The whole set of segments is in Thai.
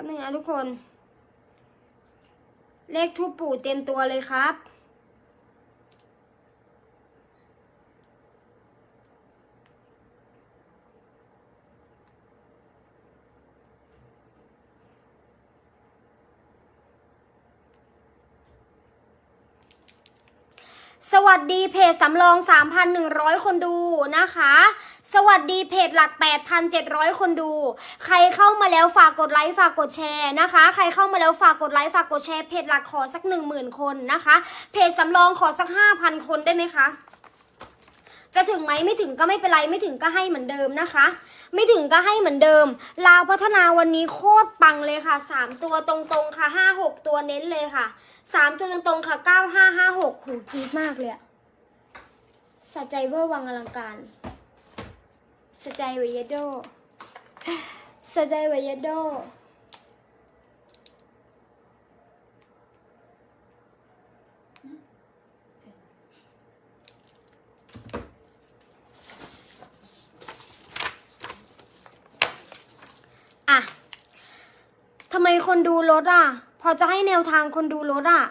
ป๊บนึงนะทุกคน เลขทูปปู่เต็มตัวเลยครับ สวัสดีเพจสำรอง 3,100 คนดูนะคะ สวัสดีเพจหลัก 8,700 คนดู ใครเข้ามาแล้วฝากกดไลค์ฝากกดแชร์นะคะ ใครเข้ามาแล้วฝากกดไลค์ฝากกดแชร์เพจหลักขอสัก 10,000 คนนะคะ เพจสำรองขอสัก 5,000 คนได้ไหมคะ จะถึงไหมไม่ถึงก็ไม่เป็นไรไม่ถึงก็ให้เหมือนเดิมนะคะ ไม่ถึงก็ให้เหมือนเดิมลาวพัฒนาวันนี้โคตรปังเลยค่ะสามตัวตรงๆค่ะห้าหกตัวเน้นเลยค่ะสามตัวตรงๆค่ะเก้าห้าห้าหกหูกรีดมากเลยอะสะใจเวอร์วังอลังการ สะใจเวยโดสะใจเวยโดอะทำไมคนดูรถอะ พอจะให้แนวทางคนดูรถอะ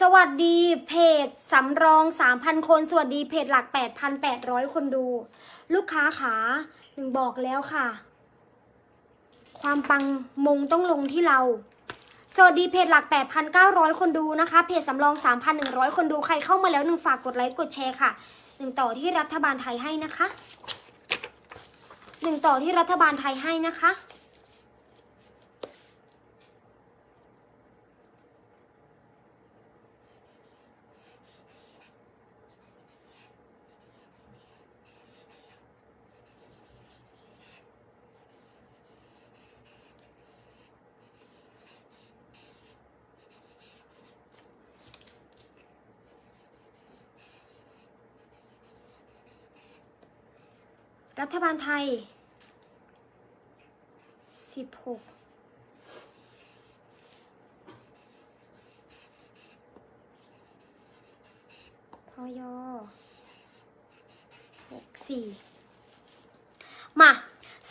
สวัสดีเพจสำรอง 3,000 คน สวัสดีเพจหลัก 8,800 คนดู ลูกค้าขาหนึ่งบอกแล้วค่ะ ความปังมงต้องลงที่เรา สวัสดีเพจหลัก 8,900 คนดูนะคะ เพจสำรอง 3,100 คนดูใครเข้ามาแล้วหนึ่งฝากกดไลค์กดแชร์ค่ะหนึ่งต่อที่รัฐบาลไทยให้นะคะหนึ่งต่อที่รัฐบาลไทยให้นะคะ รัฐบาลไทยสิบหกพยหกสี่มา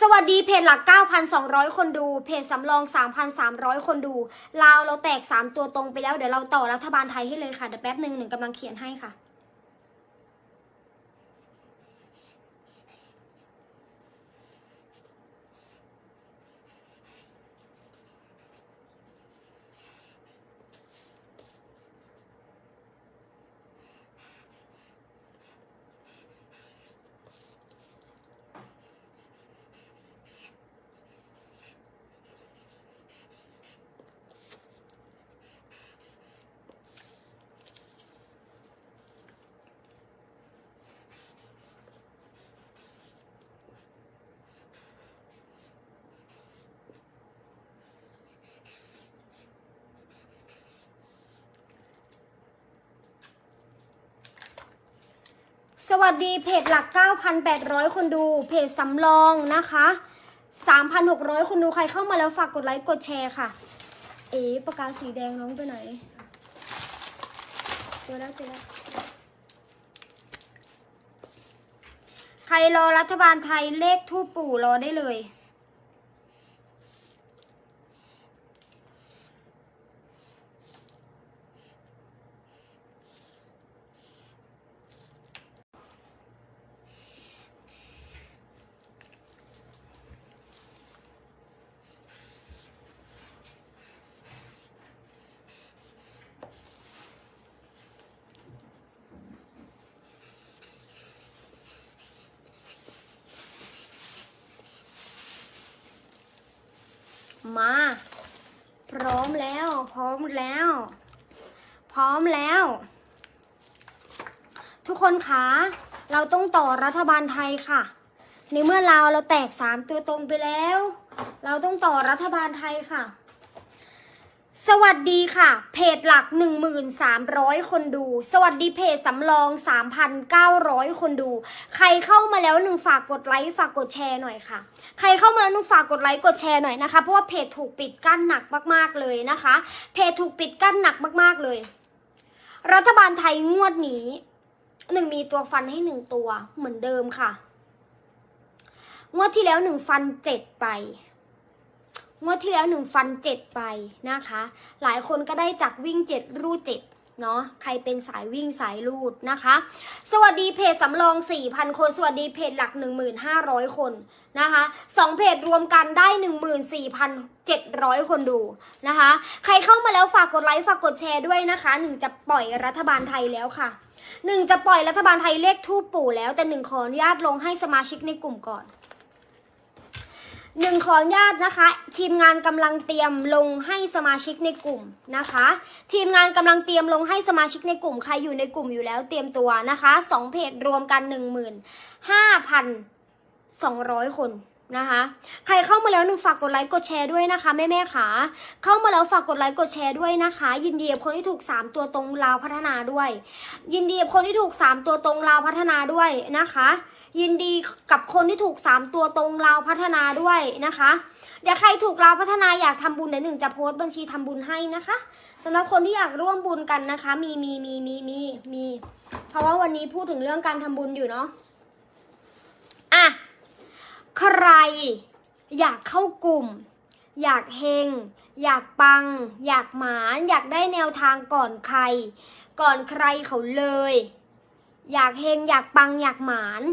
สวัสดีเพจหลัก 9,200 คนดู เพจสำรอง 3,300 คนดู ลาวเราแตก 3 ตัวตรงไปแล้ว เดี๋ยวเราต่อรัฐบาลไทยให้เลยค่ะ เดี๋ยวแป๊บหนึ่งหนึ่งกำลังเขียนให้ค่ะ สวัสดีเพจหลัก 9,800 คนดู เพจสำรองนะคะ 3,600 คนดูใครเข้ามาแล้วฝากกดไลค์กดแชร์ค่ะ เอ๋ปากกาสีแดงน้องไปไหนเจอแล้วเจอแล้วใครรอรัฐบาลไทยเลขทูปปู่รอได้เลย มา พร้อมแล้ว พร้อมแล้ว พร้อมแล้ว ทุกคนคะเราต้องต่อรัฐบาลไทยค่ะ ในเมื่อเราเราแตกสามตัวตรงไปแล้ว เราต้องต่อรัฐบาลไทยค่ะ สวัสดีค่ะ เพจหลัก 1,300 คนดู สวัสดีเพจสำรอง 3,900 คนดู ใครเข้ามาแล้วหนึ่งฝากกดไลค์ฝากกดแชร์หน่อยค่ะ ใครเข้ามาแล้วหนึ่งฝากกดไลค์กดแชร์หน่อยนะคะ เพราะว่าเพจถูกปิดกั้นหนักมากๆเลยนะคะ เพจถูกปิดกั้นหนักมากๆเลย รัฐบาลไทยงวดนี้หนึ่งมีตัวฟันให้หนึ่งตัวเหมือนเดิมค่ะ งวดที่แล้วหนึ่งฟันเจ็ดไป งวดที่แล้วหนึ่งฟันเจ็ดไปนะคะ หลายคนก็ได้จากวิ่งเจ็ดรูดเจ็ดเนาะใครเป็นสายวิ่งสายรูดนะคะ สวัสดีเพจสำรอง 4,000 คน สวัสดีเพจหลัก 1,500 คนนะคะสองเพจรวมกันได้ 14,700 คนดูนะคะ ใครเข้ามาแล้วฝากกดไลค์ฝากกดแชร์ด้วยนะคะหนึ่งจะปล่อยรัฐบาลไทยแล้วค่ะหนึ่งจะปล่อยรัฐบาลไทยเลขทูปปู่แล้วแต่หนึ่งขออนุญาตลงให้สมาชิกในกลุ่มก่อน หนึ่งขออนุญาตนะคะ ทีมงานกำลังเตรียมลงให้สมาชิกในกลุ่มนะคะ ทีมงานกำลังเตรียมลงให้สมาชิกในกลุ่มใครอยู่ในกลุ่มอยู่แล้วเตรียมตัวนะคะสองเพจรวมกันหนึ่งหมื่นห้าพันสองร้อยคนนะคะ ใครเข้ามาแล้วหนึ่งฝากกดไลค์กดแชร์ด้วยนะคะแม่แม่ๆขาเข้ามาแล้วฝากกดไลค์กดแชร์ด้วยนะคะ ยินดีกับคนที่ถูกสามตัวตรงลาวพัฒนาด้วย ยินดีกับคนที่ถูกสามตัวตรงลาวพัฒนาด้วยนะคะ ยินดีกับคนที่ถูกสามตัวตรงลาวพัฒนาด้วยนะคะ เดี๋ยวใครถูกลาวพัฒนาอยากทำบุญเดี๋ยวหนึ่งจะโพสต์บัญชีทำบุญให้นะคะสำหรับคนที่อยากร่วมบุญกันนะคะ มีมีมีมีมีมี เพราะว่าวันนี้พูดถึงเรื่องการทำบุญอยู่เนาะอะใครอยากเข้ากลุ่ม อยากเฮง อยากปัง อยากหมาน อยากได้แนวทางก่อนใคร ก่อนใครเขาเลย อยากเฮง อยากปัง อยากหมาน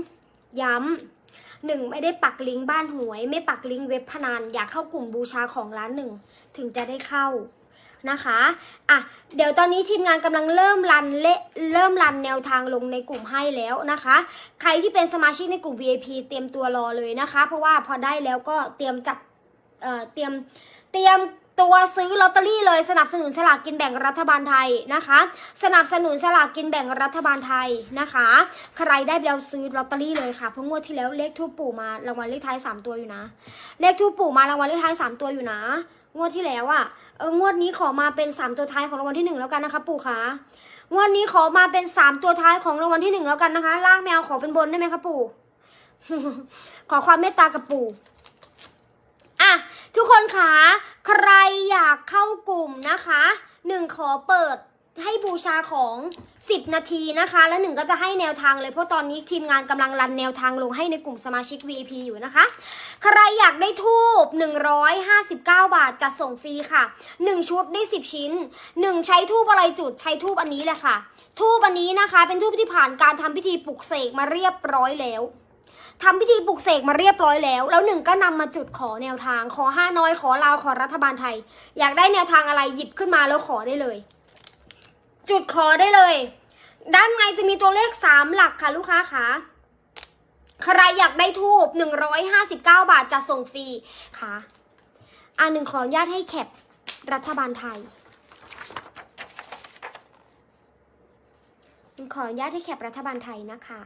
ย้ำหนึ่งไม่ได้ปักลิงก์บ้านหวย ไม่ปักลิงก์เว็บพนันอยากเข้ากลุ่มบูชาของร้านหนึ่งถึงจะได้เข้านะคะอะเดี๋ยวตอนนี้ทีมงานกำลังเริ่มรันเละเริ่มรันแนวทางลงในกลุ่มให้แล้วนะคะ ใครที่เป็นสมาชิกในกลุ่ม VIP เตรียมตัวรอเลยนะคะ เพราะว่าพอได้แล้วก็เตรียมจับเอ่อเตรียมเตรียม ตัวซื้อลอตเตอรี่เลยสนับสนุนสลากกินแบ่งรัฐบาลไทยนะคะ สนับสนุนสลากกินแบ่งรัฐบาลไทยนะคะ ใครได้แล้วซื้อลอตเตอรี่เลยค่ะเพราะงวดที่แล้วเลขทูปปู่มารางวัลเลขท้ายสามตัวอยู่นะ เลขทูปปู่มารางวัลเลขท้ายสามตัวอยู่นะ งวดที่แล้วอะเอองวดนี้ขอมาเป็นสามตัวท้ายของรางวัลที่หนึ่งแล้วกันนะคะ ปู่คะงวดนี้ขอมาเป็นสามตัวท้ายของรางวัลที่หนึ่งแล้วกันนะคะล่างแมวขอเป็นบนได้ไหมคะปู่ขอความเมตตากับปู่ ทุกคนคะใครอยากเข้ากลุ่มนะคะหนึ่งขอเปิดให้บูชาของ 10 นาทีนะคะ แล้วหนึ่งก็จะให้แนวทางเลยเพราะตอนนี้ทีมงานกำลังรันแนวทางลงให้ในกลุ่มสมาชิก VIP อยู่นะคะ ใครอยากได้ทูบ159 บาทจะส่งฟรีค่ะ 1 ชุดได้ 10 ชิ้น 1 ใช้ทูบอะไรจุดใช้ทูบอันนี้แหละค่ะ ทูบอันนี้นะคะ เป็นทูบที่ผ่านการทำพิธีปลุกเสกมาเรียบร้อยแล้ว ทำพิธีปลุกเสกมาเรียบร้อยแล้ว แล้วหนึ่งก็นำมาจุดขอแนวทาง ขอห้าน้อย ขอลาว ขอรัฐบาลไทย อยากได้แนวทางอะไรหยิบขึ้นมาแล้วขอได้เลย จุดขอได้เลย ด้านในจะมีตัวเลขสามหลักค่ะลูกค้าคะใครอยากได้ทูบหนึ่งร้อยห้าสิบเก้าบาทจะส่งฟรีค่ะอ่าหนึ่งขออนุญาตให้แคปรัฐบาลไทยขออนุญาตให้แคปรัฐบาลไทยนะคะ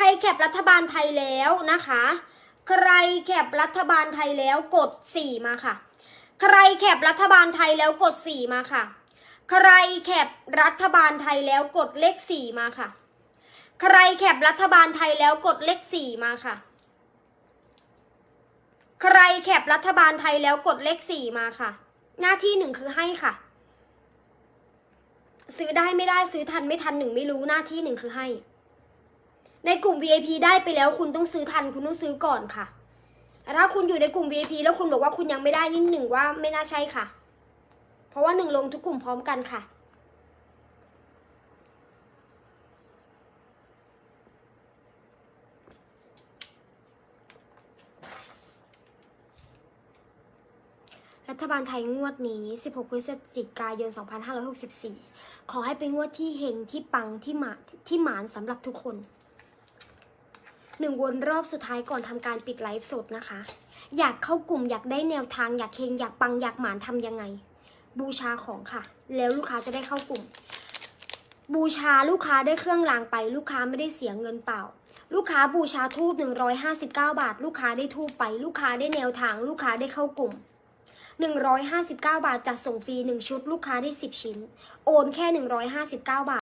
ใครแคปรัฐบาลไทยแล้วนะคะ ใครแคปรัฐบาลไทยแล้วกด 4 มาค่ะ ใครแคปรัฐบาลไทยแล้วกด 4 มาค่ะ ใครแคปรัฐบาลไทยแล้วกดเลข 4 มาค่ะ ใครแคปรัฐบาลไทยแล้วกดเลข 4 มาค่ะ ใครแคปรัฐบาลไทยแล้วกดเลข 4 มาค่ะ หน้าที่หนึ่งคือให้ค่ะ ซื้อได้ไม่ได้ซื้อทันไม่ทันหนึ่งไม่รู้หน้าที่หนึ่งคือให้ ในกลุ่ม VIP ได้ไปแล้วคุณต้องซื้อทันคุณต้องซื้อก่อนค่ะแต่ถ้าคุณอยู่ในกลุ่ม VIP แล้วคุณบอกว่าคุณยังไม่ได้นี่หนึ่งว่าไม่น่าใช่ค่ะ เพราะว่าหนึ่งลงทุกกลุ่มพร้อมกันค่ะรัฐบาลไทยงวดนี้ 16 พฤศจิกายน 2564 ขอให้เป็นงวดที่เฮงที่ปังที่หมาที่หมานสำหรับทุกคน หนึ่งวนรอบสุดท้ายก่อนทำการปิดไลฟ์สดนะคะ อยากเข้ากลุ่มอยากได้แนวทางอยากเฮงอยากปังอยากหมานทำยังไง บูชาของค่ะ แล้วลูกค้าจะได้เข้ากลุ่ม บูชาลูกค้าได้เครื่องรางไป ลูกค้าไม่ได้เสียเงินเปล่า ลูกค้าบูชาทูบ159 บาท ลูกค้าได้ทูบไป ลูกค้าได้แนวทาง ลูกค้าได้เข้ากลุ่ม159 บาทจัดส่งฟรี1ชุด ลูกค้าได้ 10 ชิ้น โอนแค่ 159 บาท